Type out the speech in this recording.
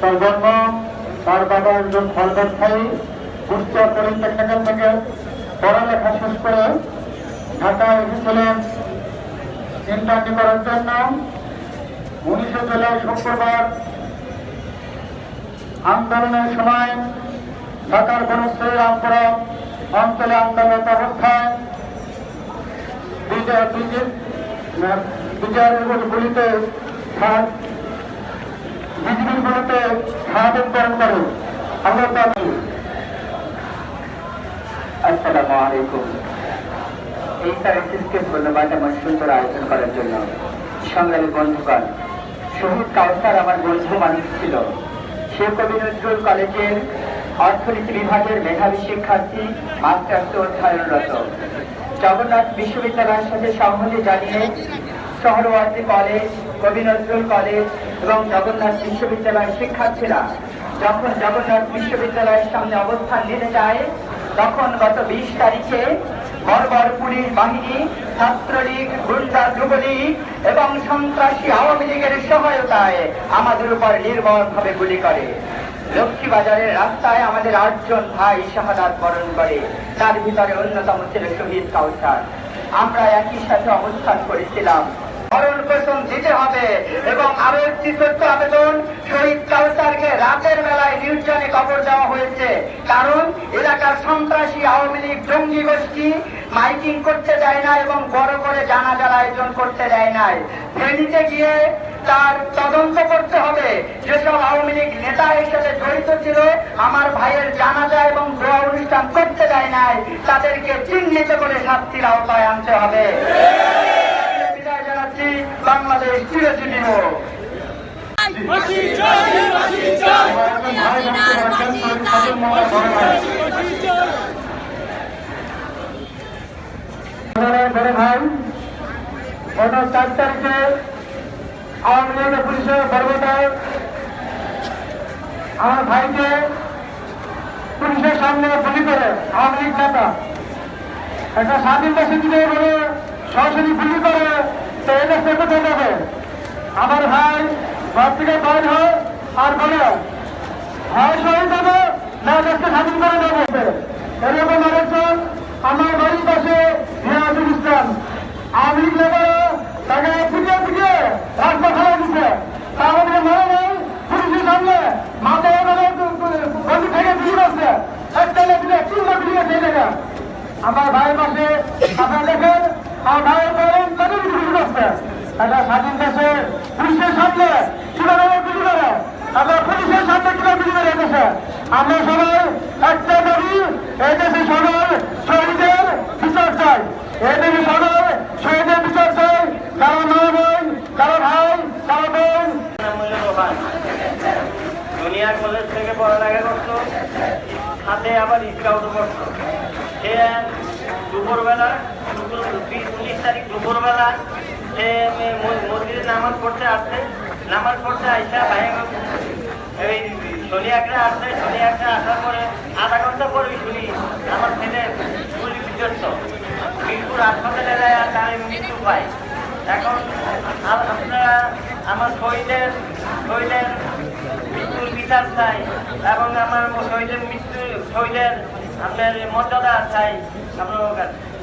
তার জন্ম তার বাবা একজন ফল ব্যবসায়ী কুষ্টিয়া পলিটেকনিক্যাল থেকে পড়ালেখা শেষ করে ঢাকায় এসেছিলেন ইন্টার্নি করার জন্য উনিশে জুলাই শুক্রবার আন্দোলনের সময় ঢাকার বনশ্রী রামপুরা অঞ্চলে আন্দোলনত অবস্থায় বিজয় বিজয় বিজয়ের গুলিতে বিরুদ্ধে শাহাদত বরণ করে। আল্লাহ আসসালামু আলাইকুম। এই সার্ভিসকে ধন্যবাদ আমার সুন্দর আয়োজন করার জন্য। সংগ্রামী বন্ধুগণ, শহীদ কাউসার আমার বন্ধু মানুষ ছিল। সে কবি নজরুল কলেজের অর্থনীতি বিভাগের মেধাবী শিক্ষার্থী, মাস্টার্স অধ্যয়নরত। জগন্নাথ বিশ্ববিদ্যালয়ের সাথে সংহতি জানিয়ে শহরওয়ার্দী কলেজ, কবি নজরুল কলেজ এবং জগন্নাথ বিশ্ববিদ্যালয়ের শিক্ষার্থীরা যখন জগন্নাথ বিশ্ববিদ্যালয়ের সামনে অবস্থান নিতে যায়, তখন গত বিশ তারিখে বর্বর পুলিশ বাহিনী, ছাত্রলীগ, গুন্ডা, যুবলীগ এবং সন্ত্রাসী আওয়ামী লীগের সহায়তায় আমাদের উপর নির্ভরভাবে গুলি করে। লক্ষ্মীবাজারের রাস্তায় আমাদের আটজন ভাই শাহাদাত বরণ করে। তার ভিতরে অন্যতম ছিল শহীদ কাউসার। আমরা একই সাথে অবস্থান করেছিলাম। ভরণ পোষণ দিতে হবে এবং আরও একটি সত্য আবেদন, শহীদ কাউসারকে রাতের বেলায় নির্জনে কবর দেওয়া হয়েছে। কারণ এলাকার সন্ত্রাসী আওয়ামী লীগ জঙ্গি গোষ্ঠী মাইকিং করতে দেয় না এবং বড় করে জানাজার আয়োজন করতে দেয় নাই। ফেনীতে গিয়ে তার তদন্ত করতে হবে। যেসব আওয়ামী লীগ নেতা হিসেবে জড়িত ছিল, আমার ভাইয়ের জানাজা এবং দোয়া অনুষ্ঠান করতে দেয় নাই, তাদেরকে চিহ্নিত করে শাস্তির আওতায় আনতে হবে। বড় ভাই গত চার তারিখে আওয়ামী লীগের পুলিশের বর্বতায় আমার ভাইকে পুলিশের সামনে গুলি করে আওয়ামী লীগ নেতা, একটা স্বাধীন দেশে যদি সরাসরি গুলি করে তো এই দেশে কোথায় যাবে? আমার ভাই ঘর থেকে বাইর হয় আর বলে হয় শহীদ হবে না দেশকে স্বাধীন করে দেবো এরকম আরেকজন আমার বাড়ির পাশে নিয়াজুল ইসলাম। লীগ নেতারা তাকে পিটিয়ে পিটিয়ে রাস্তা ফেলে দিচ্ছে তাহলে মনে নেই, পুলিশের সামনে মাথায় গলি থেকে গুলি করছে একটা দিলে তিনটা গেছে এই জায়গা আমার ভাইয়ের পাশে আপনারা দেখেন আমার ভাইয়ের বলেন তাদের গুলি করছে একটা স্বাধীন দেশে পুলিশের সামনে কীভাবে গুলি করে। আমরা পুলিশের সামনে কীভাবে গুলি করে দেশে আমরা সবাই একটা দাবি এই দেশে সবাই শহীদের বিচার চাই। এই দেশে সবাই শহীদের বিচার চাই। কারও মা বোন, কারও ভাই, কারও বোন। দুনিয়া কলেজ থেকে পড়ালেখা করতো, হাতে আবার স্কাউট করতো। সে দুপুরবেলা, দুপুর উনিশ তারিখ দুপুরবেলা সে ম- মন্দিরে নামাজ পড়তে আসছে। নামাজ পড়তে আইসা ভাই এই শনি একটা আসছে। শনি একটা আসার পরে আধা ঘণ্টা পরে শুনি আমার ছেলে গুলি বিধ্বস্ত। মিরপুর হাসপাতালে যায় আর তার মৃত্যু পায় এখন আপনারা আমার শহীদের শহীদের মৃত্যুর বিচার চাই এবং আমার শহীদের মৃত্যু, শহীদের আপনার মর্যাদা চাই। আপনার কাছে।